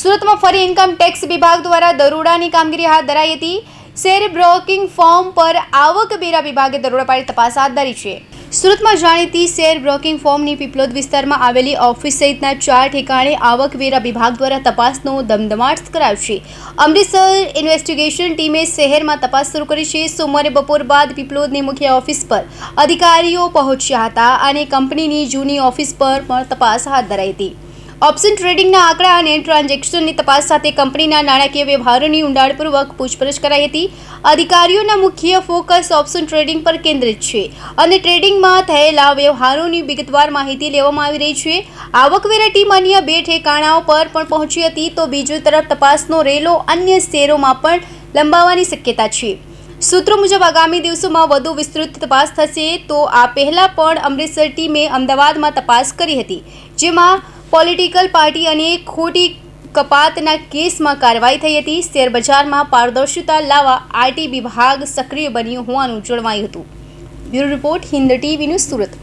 સુરતમાં ફરી income tax વિભાગ દ્વારા દરોડાની કામગીરી હાથ ધરાઈ હતી. શેર બ્રોકિંગ ફોર્મ પર આવકવેરા વિભાગે દરોડા પાડી તપાસ હાથ ધરી છે. સુરતમાં જાણીતી શેર બ્રોકિંગ ફોર્મની પીપલોદ વિસ્તારમાં આવેલી ઓફિસ સહિતના ચાર ઠેકાણે આવકવેરા વિભાગ દ્વારા તપાસનો ધમધમાટ કરાયો છે. અમૃતસર ઇન્વેસ્ટિગેશન ટીમે શહેરમાં તપાસ શરૂ કરી છે. સોમવારે બપોર બાદ પીપલોદની મુખ્ય ઓફિસ પર અધિકારીઓ પહોંચ્યા હતા અને કંપનીની જૂની ઓફિસ પર પણ તપાસ હાથ ધરાઈ હતી. ઓપ્શન ટ્રેડિંગના આંકડા અને ટ્રાન્ઝેક્શનની તપાસ સાથે કંપનીના નાણાકીય વ્યવહારોની ઊંડાણપૂર્વક પૂછપરછ કરાઈ હતી. અધિકારીઓના મુખ્ય ફોકસ ઓપ્શન ટ્રેડિંગ પર કેન્દ્રિત છે અને ટ્રેડિંગમાં થયેલા વ્યવહારોની વિગતવાર માહિતી લેવામાં આવી રહી છે. આવકવેરા ટીમ અન્ય બે ઠેકાણાઓ પર પણ પહોંચી હતી તો બીજી તરફ તપાસનો રેલો અન્ય શેરોમાં પણ લંબાવવાની શક્યતા છે. સૂત્રો મુજબ આગામી દિવસોમાં વધુ વિસ્તૃત તપાસ થશે તો આ પહેલાં પણ અમૃતસર ટીમે અમદાવાદમાં તપાસ કરી હતી, જેમાં પોલિટિકલ પાર્ટી અને ખોટી કપાતના કેસમાં કાર્યવાહી થઈ હતી. શેરબજારમાં પારદર્શિતા લાવવા આરટી વિભાગ સક્રિય બન્યું હોવાનું જણાવાયું હતું. Bureau report Hind TV news Surat.